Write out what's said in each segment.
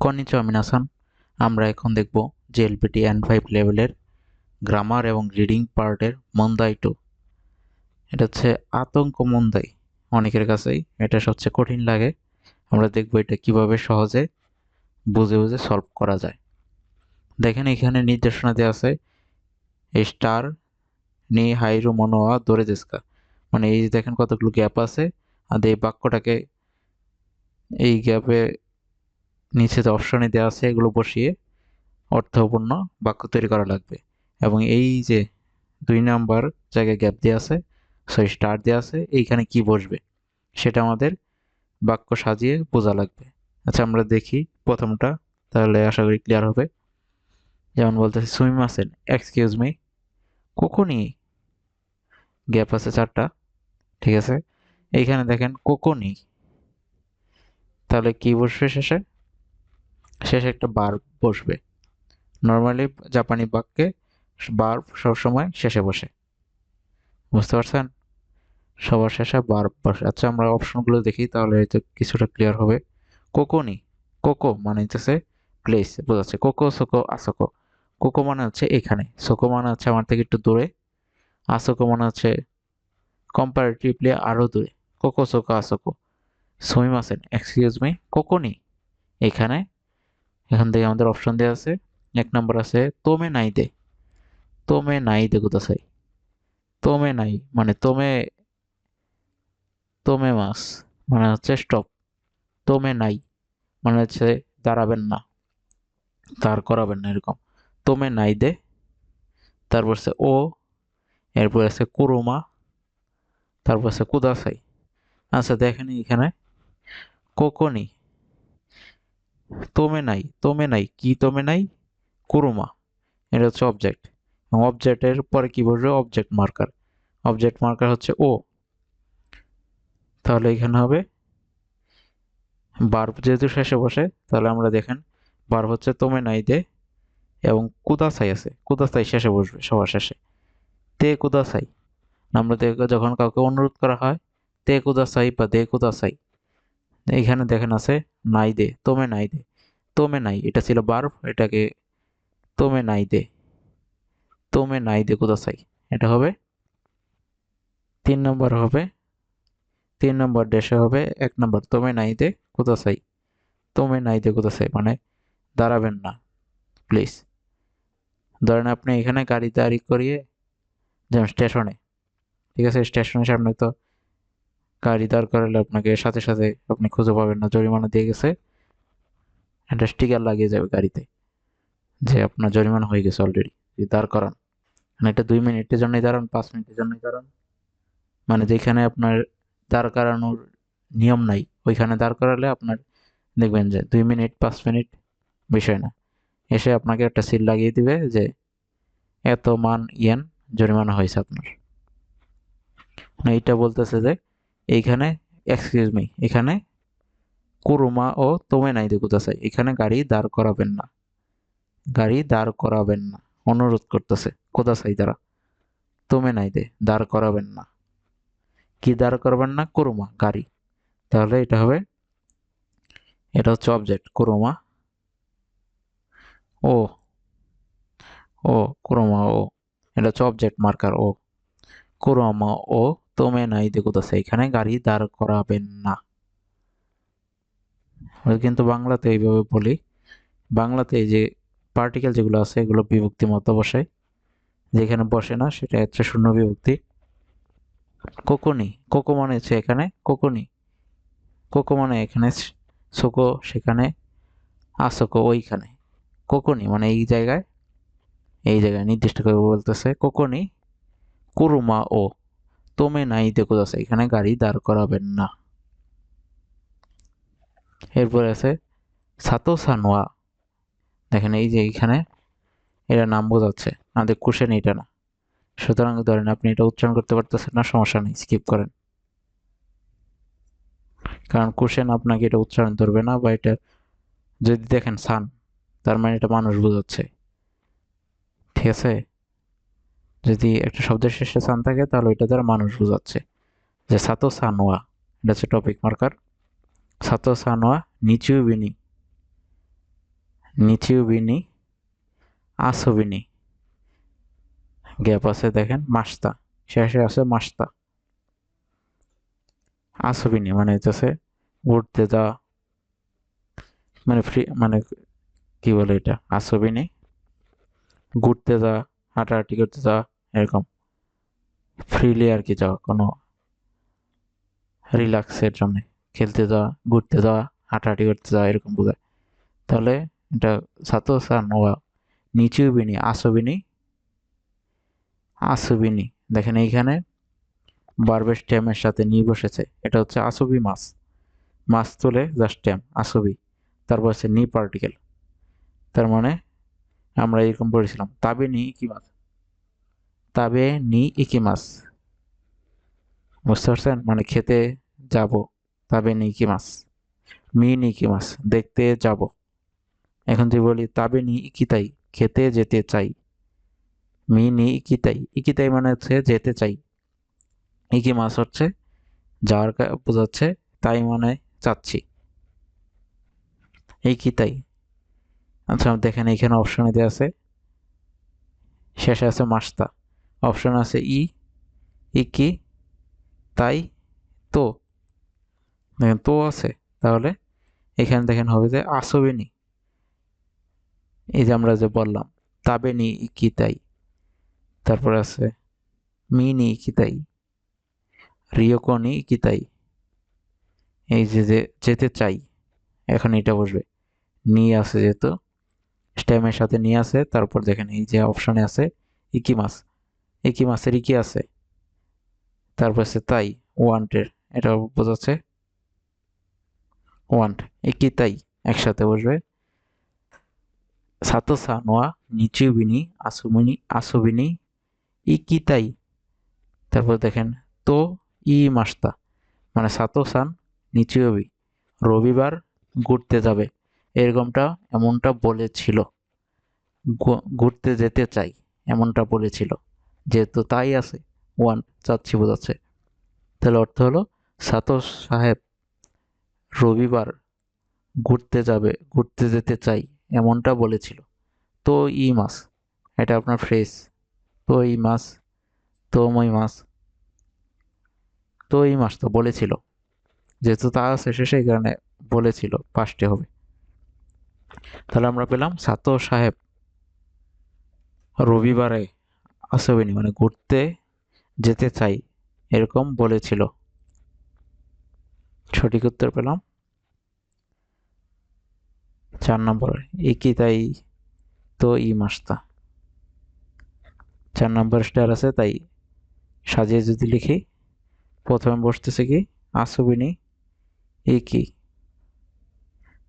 কনিচ মিনাসান আমরা এখন দেখব জেএলপিটি এন ফাইভ লেভেলের গ্রামার এবং রিডিং পার্টের মন্দাই টু এটা হচ্ছে আতঙ্ক মন্দাই, অনেকের কাছেই এটা সবচেয়ে কঠিন লাগে। আমরা দেখব এটা কীভাবে সহজে বুঝে বুঝে সলভ করা যায়। দেখেন এখানে নির্দেশনা দেওয়া আছে স্টার নি হাইরু মনোয়া দরে দেস্কা মানে এই দেখেন কতগুলো গ্যাপ আছে, আর এই বাক্যটাকে এই গ্যাপে নিচে যে অপশনে দেওয়া আছে, এগুলো বসিয়ে অর্থপূর্ণ বাক্য তৈরি করা লাগবে। এবং এই যে দুই নাম্বার জায়গায় গ্যাপ দেওয়া আছে সরি স্টার দেওয়া আছে, এইখানে কি বসবে? সেটা আমাদের বাক্য সাজিয়ে বোঝা লাগবে। আচ্ছা আমরা দেখি প্রথমটা, তাহলে আশা করি ক্লিয়ার হবে। যেমন বলতেছে, সুইম আছেন এক্সকিউজ মি কোকোনি। গ্যাপ আছে চারটা, ঠিক আছে? এইখানে দেখেন কোকোনি। তাহলে কি বসবে শেষে? শেষে একটা বার বসবে। নর্মালি জাপানি বাক্যে বার সবসময় শেষে বসে। বুঝতে পারছেন? সবার শেষে বার বসে। আচ্ছা আমরা অপশনগুলো দেখি, তাহলে হয়তো কিছুটা ক্লিয়ার হবে। কোকোনি, কোকো মানে হচ্ছে প্লেস বোঝাচ্ছে। কোকো, সোকো, আসোকো। কোকো মানে হচ্ছে এখানে। সোকো মানে হচ্ছে আমার থেকে একটু দূরে। আসোকো মানে হচ্ছে কম্পারেটিভলি আরও দূরে। কোকো, সোকো, আসোকো। সুইম আছেন এক্সকিউজ মি কোকোনি। এখানে এখান থেকে আমাদের অপশন দেওয়া আছে। এক নম্বর আছে, তোমে নাই দে। তোমে নাই দে কোথায় তোমে নাই মানে তোমে তোমে মাস মানে হচ্ছে স্টপ তোমে নাই মানে হচ্ছে দাঁড়াবেন না। দাঁড় করাবেন না এরকম। তোমে নাই দে। তারপর আছে, ও। এরপর আছে, কুরুমা। তারপর আছে কুদাসাই আচ্ছা দেখেন এখানে, কোকনি। তোমে নাই তোমে নাই, কি তোমে নাই? কুরুমা। এটা হচ্ছে অবজেক্ট এবং অবজেক্টের পরে কি বসবে অবজেক্ট মার্কার অবজেক্ট মার্কার হচ্ছে ও তাহলে এখানে হবে বার্ব যেহেতু শেষে বসে, তাহলে আমরা দেখেন বার্ব হচ্ছে তোমে নাই দে এবং কুদাসাই আছে। কুদাসাই শেষে বসবে, সবার শেষে। তে কুদাসাই। আমরা যখন কাউকে অনুরোধ করা হয়, তে কুদাসাই বা দে কুদাসাই। এইখানে দেখেন আছে নাই দে, তোমে নাই দে, তোমে নাই, এটা ছিল বার্ব এটাকে তোমে নাই দে, তোমে নাই দে কুদাসাই এটা হবে তিন নম্বর হবে, তিন নম্বর ডেশে হবে, এক নম্বর তোমে নাই দে কুদাসাই তোমে নাই দে কুদাসাই মানে দাঁড়াবেন না প্লিজ ধরেন আপনি এখানে গাড়ি দাঁড়ি করিয়ে, যেমন স্টেশনে ঠিক আছে স্টেশনের সামনে তো গাড়ি দাঁড় করালে আপনাকে সাথে সাথে আপনি খুঁজে পাবেন না, জরিমানা দিয়ে গেছে। একটা স্টিকার লাগিয়ে যাবে গাড়িতে যে আপনার জরিমানা হয়ে গেছে অলরেডি দাঁড় করান। মানে এটা দুই মিনিটের জন্যই দাঁড়ান, পাঁচ মিনিটের জন্যই দাঁড়ান। মানে যেখানে আপনার দাঁড় করানোর নিয়ম নাই, ওইখানে দাঁড় করালে আপনার দেখবেন যে দুই মিনিট, পাঁচ মিনিট বিষয় না। এসে আপনাকে একটা সিল লাগিয়ে দিবে যে এত মান ইয়েন জরিমানা হয়েছে আপনার। মানে এইটা বলতেছে যে এইখানে এক্সকিউজ মি এখানে কুরুমা ও তোমে নাই দেখুতেছে। এখানে গাড়ি দাঁড় করাবেন না। গাড়ি দাঁড় করাবেন না। অনুরোধ করতেছে কোথায় তারা? তোমে নাই দে, দাঁড় করাবেন না। কি দাঁড় করবেন না? কুরুমা, গাড়ি। তাহলে এটা হবে, এটা হচ্ছে অবজেক্ট কুরুমা ও ও, কুরুমা ও। এটা হচ্ছে অবজেক্ট মার্কার ও। কুরুমা ও তোমে নাই দেখুতেছে এখানে গাড়ি দাঁড় করাবেন না। কিন্তু বাংলাতে এইভাবে বলি। বাংলাতে এই যে পার্টিকেল যেগুলো আছে, এগুলো বিভক্তি মতো বসে যেখানে বসে না, সেটা হচ্ছে শূন্য বিভক্তি। কোকনি কোকো মানে হচ্ছে এখানে কোকনি কোকো মানে এখানে সোকো, সেখানে আসোকো ওইখানে। কোকনি মানে এই জায়গায় এই জায়গায় নির্দিষ্ট করে বলতেছে। কোকনি কুরুমা ও। তোমে দেখো আছে এখানে গাড়ি দাঁড় করাবেন না। এরপরে আছে সাতো সানোয়া। দেখেন এই যে এইখানে এটা নাম বোঝাচ্ছে। আমাদের কোশ্চেন এটা না। সুতরাং ধরেন আপনি এটা উচ্চারণ করতে পারতেছেন না, সমস্যা নেই স্কিপ করেন। কারণ কোশ্চেন আপনাকে এটা উচ্চারণ ধরবে না, বা এটা যদি দেখেন সান, তার মানে এটা মানুষ বোঝাচ্ছে। ঠিক আছে? যদি একটা শব্দের শেষে সান থাকে, তাহলে এটা দ্বারা মানুষ বোঝাচ্ছে যে সাতো সানোয়া, এটা হচ্ছে টপিক মার্কার সাতো সানোয়া নিচু বিনি নিচিউবিনি আসবিনি। গ্যাপ আছে দেখেন, মাস্তা, শেষে আছে মাস্তা। আসবিনি মানে হচ্ছে ঘুরতে যাওয়া মানে ফ্রি মানে কি বলে এটা, আসবিনি, ঘুরতে যাওয়া। হাঁটাহাঁটি করতে যাওয়া, এরকম। ফ্রিলি আর কি যাওয়া, কোনো রিল্যাক্সের জন্য। খেলতে যাওয়া, ঘুরতে যাওয়া, হাঁটাহাঁটি করতে যাওয়া, এরকম বোঝায়। তাহলে এটা সাতো সা নোয়া। নিচুবিনি আসবিনি আসবিনি দেখেন এইখানে বারবের স্ট্যামের সাথে নি বসেছে। এটা হচ্ছে আসবি মাছ। মাছ তুলে জাস্ট স্ট্যাম আসবি। তারপর হচ্ছে নি পার্টিকেল তার মানে আমরা এরকম পড়েছিলাম তাবে নি ইকি মাছ? তাবে নি ইকি মাছ। বুঝতে পারছেন? মানে খেতে যাব, তাবে নি ইকি মাছ? মি নি ইকি মাছ? দেখতে যাব। এখন যদি বলি, তাবে নি ইকিতাই, খেতে যেতে চাই। মি নি ইকিতাই। ইকিতাই মানে হচ্ছে যেতে চাই। ইকি মাছ হচ্ছে যাওয়ার বোঝাচ্ছে, তাই মানে চাচ্ছি। ইকিতাই। আচ্ছা দেখেন এখানে অপশনে দেওয়া আছে। শেষে আছে মাস্তা। অপশন আছে ই ই কি, তাই, তো। দেখেন, তো আছে। তাহলে এখানে দেখেন হবে যে আসবেনি এই যে আমরা যে বললাম তাবে তাবেনি কি তাই। তারপর আছে মিনি কি তাই। রিওকনি কি তাই। এই যে যেতে চাই, এখন এটা বসবে। নি আছে যেহেতু। স্ট্যামের সাথে নিয়ে আছে তারপর দেখেন এই যে অপশনে আছে, ইকি মাছ। ইকি মাছের ইকি আছে। তারপর আছে তাই ওয়ান্টের এটা বোঝাচ্ছে। ওয়ান্ট ইকি, তাই, একসাথে বসবে। সাতো সানোয়া নিচুবিনি আসুমিনি আসুবিনি ইকি, তাই। তারপর দেখেন, তো, ই মাস্তা মানে সাতো সান নিচুবি রবিবার ঘুরতে যাবে। এরকমটা এমনটা বলেছিল। ঘুরতে যেতে চাই, এমনটা বলেছিল। যেহেতু তাই আছে ওয়ান চাচ্ছি বোঝাচ্ছে। তাহলে অর্থ হলো সাতোষ সাহেব রবিবার ঘুরতে যাবে, ঘুরতে যেতে চাই, এমনটা বলেছিল। তো ই মাস, এটা আপনার ফ্রেশ তো ই মাস, তো মই মাস, তো এই মাস তো বলেছিল। যেহেতু তা আছে শেষে, এই কারণে বলেছিল, পাঁচটে হবে। তাহলে আমরা পেলাম সাতো সাহেব রবিবারে আসবেনি মানে ঘুরতে যেতে চাই, এরকম বলেছিল। সঠিক উত্তর পেলাম। চার নম্বর, একই তাই তো ই মাস্তা চার নম্বর স্টার আছে, তাই সাজিয়ে যদি লিখি, প্রথমে বসতেছে কি, আসবিনি, একই।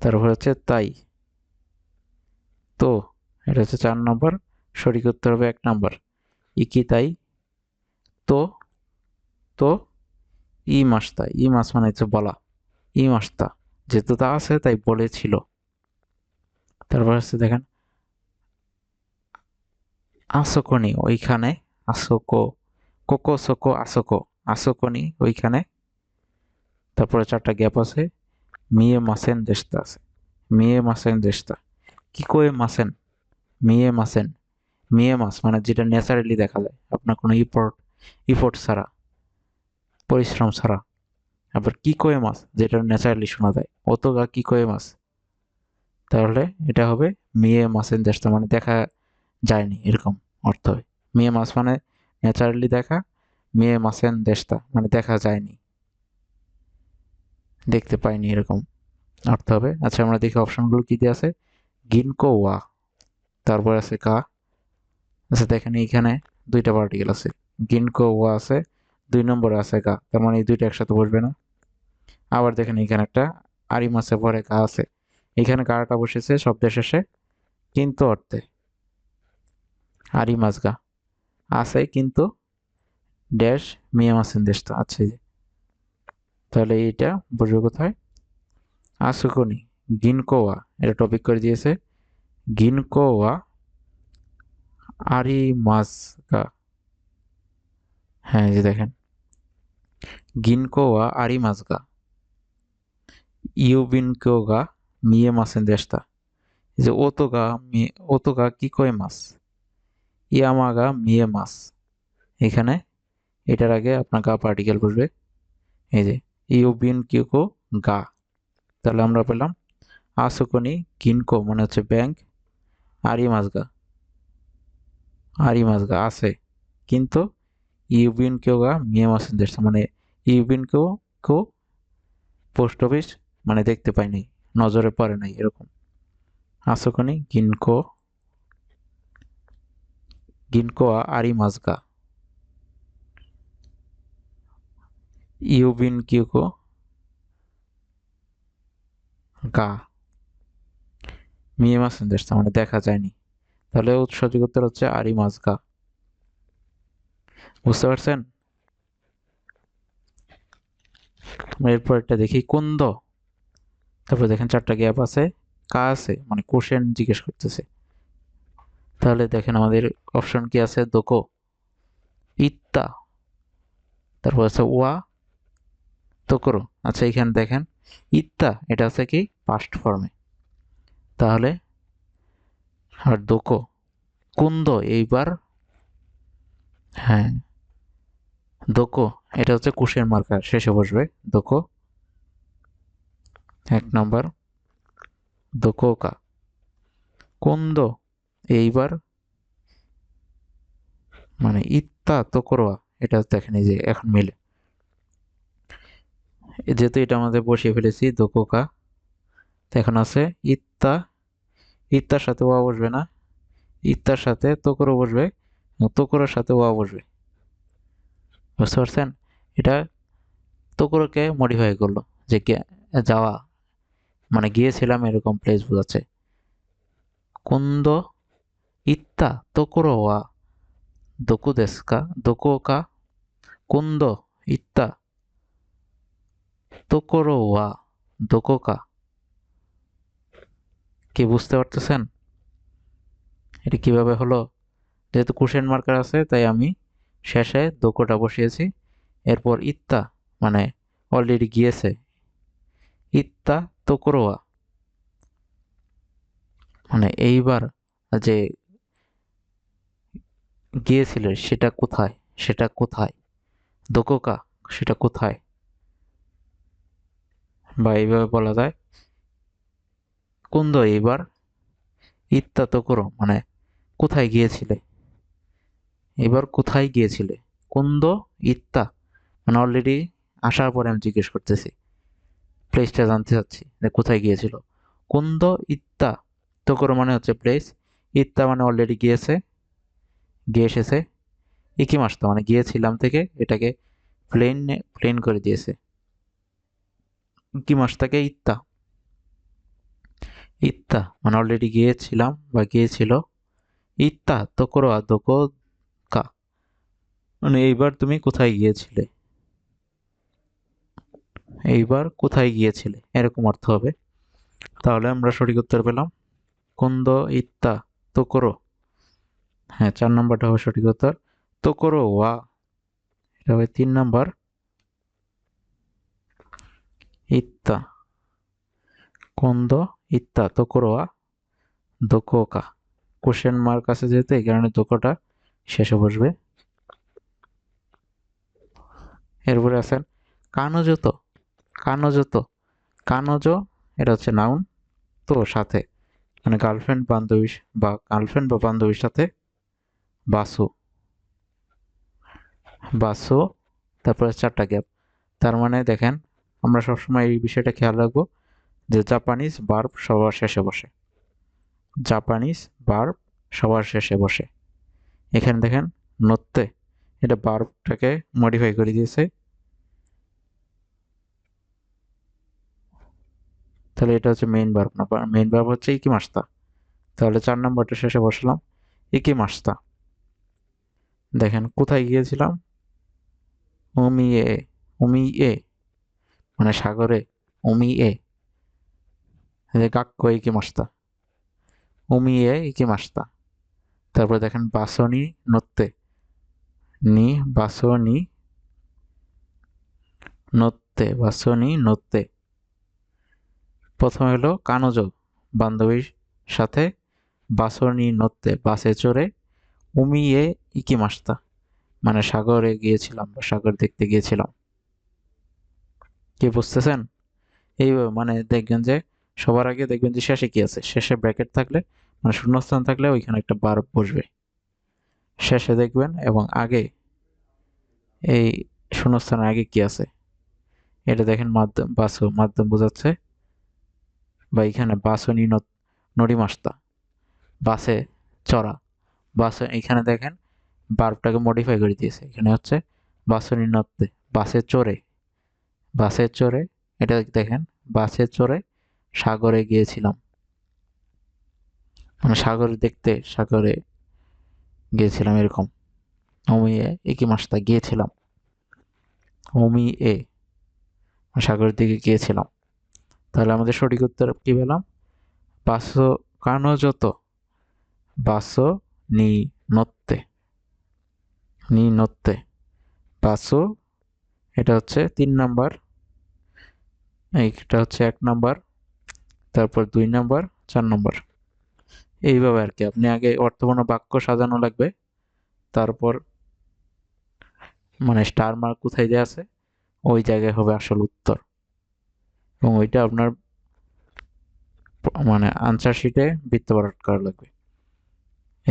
তারপর হচ্ছে তাই। তো, এটা হচ্ছে চার নম্বর, সঠিক উত্তর হবে এক নম্বর। ইকি তাই? তো তো, ই মাসতা, ই মাস মানে হচ্ছে বলা। ই মাসতা, যেহেতু তা আছে তাই বলেছিল। তারপর হচ্ছে দেখেন, আসকনি, ওইখানে আসকো, কোকো সকো আসকো, আসকনি ওইখানে। তারপরে চারটা গ্যাপ আছে, মিয়ে মাসেন দেশতা আছে, মিয়ে মাসেন দেশতা কি কয়ে মাসেন, মিয়ে মাসেন, মিয়ে মাস মানে যেটা ন্যাচারালি দেখা যায়। আপনার কোনো ইফোর্ট ইফোর্ট ছাড়া, পরিশ্রম ছাড়া। আবার কি কয়ে মাছ যেটা ন্যাচারালি শোনা যায়। অত গা কি কয়ে মাছ তাহলে এটা হবে মেয়ে মাসেন দেশটা মানে দেখা যায়নি এরকম অর্থ হয়। মেয়ে মাছ মানে ন্যাচারালি দেখা, মেয়ে মাসেন দেশটা মানে দেখা যায়নি। দেখতে পাইনি এরকম অর্থ হবে। আচ্ছা আমরা দেখি অপশনগুলো কী দিয়ে আছে। গিনকো ওয়া তারপর আছে কা। আচ্ছা দেখেন এইখানে দুইটা পার্টিকেল আছে। গিনকো ওয়া আছে, দুই নম্বরে আছে কা। তার মানে এই দুইটা একসাথে বসবে না। আবার দেখেন এখানে একটা আরি মাছে পরে কা আছে। এখানে কাটা বসেছে শব্দের শেষে কিন্তু অর্থে। আরি মাছ গা আছে কিন্তু ড্যাশ মিয়া মাসেন দেশটা আছে তাহলে এইটা বসবে কোথায়? আসুকনি গিনকোয়া, এটা টপিক করে দিয়েছে। গিনকোয়া আরি মাসগা হ্যাঁ যে দেখেন। গিনকোয়া আরি মাসগা ইউবিনকোগা মিয়ে মাসেন দেশটা। যে ওতোগা মি ওতোগা কি কয় মাছ? ইয়ামাগা মিয়ে মাছ। এখানে এটার আগে আপনার গা পার্টিকেল বসবে। এই যে ইউবিন কিউকো গা তাহলে আমরা পেলাম আসুকনি কিনকো মানে হচ্ছে ব্যাংক আরি মাছগা আরি মাছগা আছে। কিন্তু ইউবিন কেউ গা মিয়ে মাছ দেখছে মানে ইউবিন কেউ কেউ পোস্ট অফিস মানে দেখতে পাইনি নজরে পড়ে নাই এরকম। আসুকনি গিনকো গিনকো আরি মাছগা ইউবিন কিউকো গা মিয়ে মাছ দেখছে মানে দেখা যায়নি। তাহলে সঠিক উত্তর হচ্ছে আরি মাছ গা বুঝতে পারছেন? এরপর একটা দেখি কুন্দ। তারপর দেখেন চারটা গ্যাপ আছে। কা আছে মানে কোশ্চেন জিজ্ঞেস করতেছে। তাহলে দেখেন আমাদের অপশন কি আছে? দোকো। ইত্তা। তারপর আছে ওয়া। তোকরো আচ্ছা এখানে দেখেন। ইত্তা, এটা আছে কি? পাস্ট ফর্মে তাহলে? আর দোকো কুন্দ এইবার? হ্যাঁ। দোকো, এটা হচ্ছে কুশের মার্কার, শেষে বসবে। দোকো। এক নম্বর। দোকোকা। কুন্দ এইবার? মানে ইত্তা তোকরোয়া, এটা দেখেন যে, এখন মিলে। যেহেতু এটা আমাদের বসিয়ে ফেলেছি, দোকোকা, তো এখন আছে ইত্তা ইত্তার সাথে ওয়া বসবে না। ইত্তার সাথে তোকরো বসবে তোকরোর সাথে ওয়া বসবে। বুঝতে পারছেন? এটা তোকরোকে মডিফাই করল যে যাওয়া। মানে গিয়েছিলাম এরকম প্লেস বোঝাচ্ছে। কুন্দ ইত্তা তোকরো ওয়া, দোকো দেশকা, দোকো কা, কুন্দ ইত্তা তোকরো ওয়া, দোকো কা বুঝতে পারতেছেন? এটা কীভাবে হলো? যেহেতু কুশেন মার্কার আছে, তাই আমি শেষে দোকোটা বসিয়েছি। এরপর ইত্তা মানে অলরেডি গিয়েছে। ইত্তা তোকরোয়া। মানে এইবার যে গিয়েছিল, সেটা কোথায়? সেটা কোথায়? দোকোকা, সেটা কোথায়? বা এইভাবে বলা যায়। কুন্দ এইবার? ইত্তা তো করো মানে কোথায় গিয়েছিলে? এবার কোথায় গিয়েছিলে? কুন্দ ইত্তা? মানে অলরেডি আসার পরে আমি জিজ্ঞেস করতেছি। প্লেসটা জানতে চাচ্ছি, যে কোথায় গিয়েছিল? কুন্দ ইত্তা? তো করো মানে হচ্ছে প্লেস ইত্যা মানে অলরেডি গিয়েছে, গিয়ে এসেছে। ইকি তো মানে গিয়েছিলাম থেকে এটাকে প্লেন প্লেন করে দিয়েছে। ইকি মাসটাকে ইত্তা। ইত্তা মানে অলরেডি গিয়েছিলাম বা গিয়েছিল। ইত্তা তো করো দোকো কা। মানে এইবার তুমি কোথায় গিয়েছিলে? এইবার কোথায় গিয়েছিলে? এরকম অর্থ হবে। তাহলে আমরা সঠিক উত্তর পেলাম। কুন্দ, ইত্তা তো করো হ্যাঁ চার নম্বরটা হবে সঠিক উত্তর। তো করো ওয়া। এটা হবে তিন নম্বর। ইত্তা। কুন্দ ইত্তা তো করো ওয়া দোকোকা কোশ্চেন মার্ক আছে যেহেতু এই কারণে দোকোটা শেষে বসবে এরপরে আছেন কানজ তো কানজ তো কানজ এটা হচ্ছে নাউন তো সাথে মানে গার্লফ্রেন্ড বান্ধবী বা গার্লফ্রেন্ড বা বান্ধবীর সাথে বাসু বাসু তারপরে চারটা গ্যাপ তার মানে দেখেন আমরা সবসময় এই বিষয়টা খেয়াল রাখব যে জাপানিজ বার্ব সবার শেষে বসে। জাপানিজ বার্ব সবার শেষে বসে। এখানে দেখেন, নত্তে, এটা বার্বটাকে মডিফাই করে দিয়েছে। তাহলে এটা হচ্ছে মেইন বার্ব না মেইন বার্ব হচ্ছে ইকি মাস্তা তাহলে চার নম্বরটা শেষে বসলাম ইকি মাস্তা দেখেন, কোথায় গিয়েছিলাম? উমি এ উমি এ মানে সাগরে উমি এ গাক্ক ইকি মাস্তা উমি এ ইকি মাস্তা তারপরে দেখেন বাসনি নত্তে। নি বাসনি নত্তে বাসনি নত্তে। প্রথমে হলো কানজ, বান্ধবীর সাথে বাসনি নড়তে বাসে চড়ে উমিয়ে ইকি মাস্তা মানে সাগরে গিয়েছিলাম বা সাগর দেখতে গিয়েছিলাম। কি বুঝতেছেন? এইভাবে মানে দেখবেন যে সবার আগে দেখবেন যে শেষে কি আছে? শেষে ব্র্যাকেট থাকলে মানে শূন্যস্থান থাকলে ওইখানে একটা বার বসবে। শেষে দেখবেন এবং আগে এই শূন্যস্থানের আগে কি আছে? এটা দেখেন মাধ্যম, বাসু, মাধ্যম বোঝাচ্ছে। বা এখানে বাসনি নড়ি মাস্তা বাসে চড়া। বাস এখানে দেখেন বার্বটাকে মডিফাই করে দিয়েছে। এখানে হচ্ছে বাসনি নড়তে বাসে চড়ে। বাসে চড়ে, এটা দেখেন, বাসে চড়ে সাগরে গিয়েছিলাম। মানে সাগরে দেখতে সাগরে গিয়েছিলাম এরকম। অমি এ একই মাসটা গিয়েছিলাম। অমি এ সাগরের দিকে গিয়েছিলাম। তাহলে আমাদের সঠিক উত্তর কি পেলাম? পাঁচশো কানো যত, বাসো নি নত্তে নি নত্তে। পাঁচশো এটা হচ্ছে তিন নাম্বার, এইটা হচ্ছে এক নাম্বার। তারপর দুই নাম্বার, চার নাম্বার। এইভাবে আর কি, আপনি আগে অর্থপূর্ণ বাক্য সাজানো লাগবে। তারপর মানে স্টার মার্ক কোথায় দেওয়া আছে, ওই জায়গায় হবে আসল উত্তর। এবং ওইটা আপনার মানে আনসার শিটে বৃত্তপাট করা লাগবে।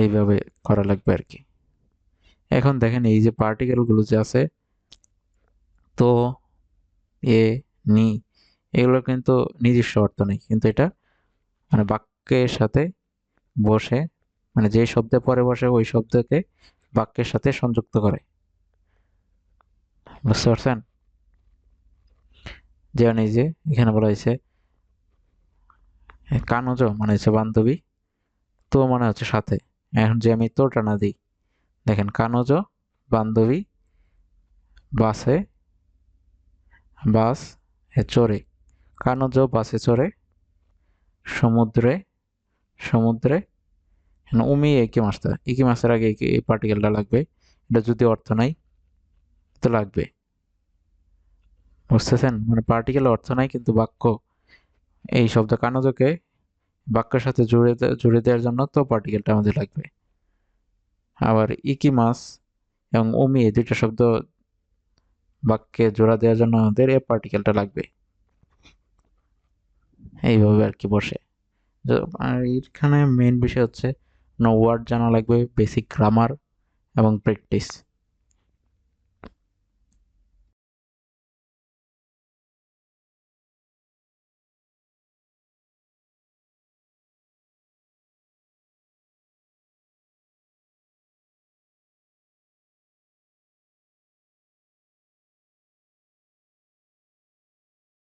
এইভাবে করা লাগবে আর কি। এখন দেখেন এই যে পার্টিকেলগুলো যে আছে, তো, এ, নি এগুলো কিন্তু নিজস্ব অর্থ নেই। কিন্তু এটা মানে বাক্যের সাথে বসে মানে যে শব্দে পরে বসে ওই শব্দকে বাক্যের সাথে সংযুক্ত করে। বুঝতে পারছেন? যেমন এই যে এখানে বলা হয়েছে কানজ মানে হচ্ছে বান্ধবী, তো মানে হচ্ছে সাথে। এখন যে আমি তোটা টানা দিই, দেখেন কানজ বান্ধবী, বাসে, বাস চড়ে। কানজ বাসে চড়ে, সমুদ্রে সমুদ্রে উমি একি মাছটা একি মাছের আগে এই পার্টিকেলটা লাগবে, এটা যদি অর্থ নাই, তো লাগবে। বুঝতেছেন? মানে পার্টিকেল অর্থ নাই, কিন্তু বাক্য, এই শব্দ কানজকে বাক্যের সাথে জুড়ে জুড়ে দেওয়ার জন্য তো পার্টিকেলটা আমাদের লাগবে। আবার ইকি মাস এবং উমি এই দুইটা শব্দ বাক্যে জোড়া দেওয়ার জন্য আমাদের এ পার্টিকেলটা লাগবে। এইভাবে আর কি বসে। আর এখানে মেন বিষয় হচ্ছে নো ওয়ার্ড জানা লাগবে বেসিক গ্রামার এবং প্র্যাকটিস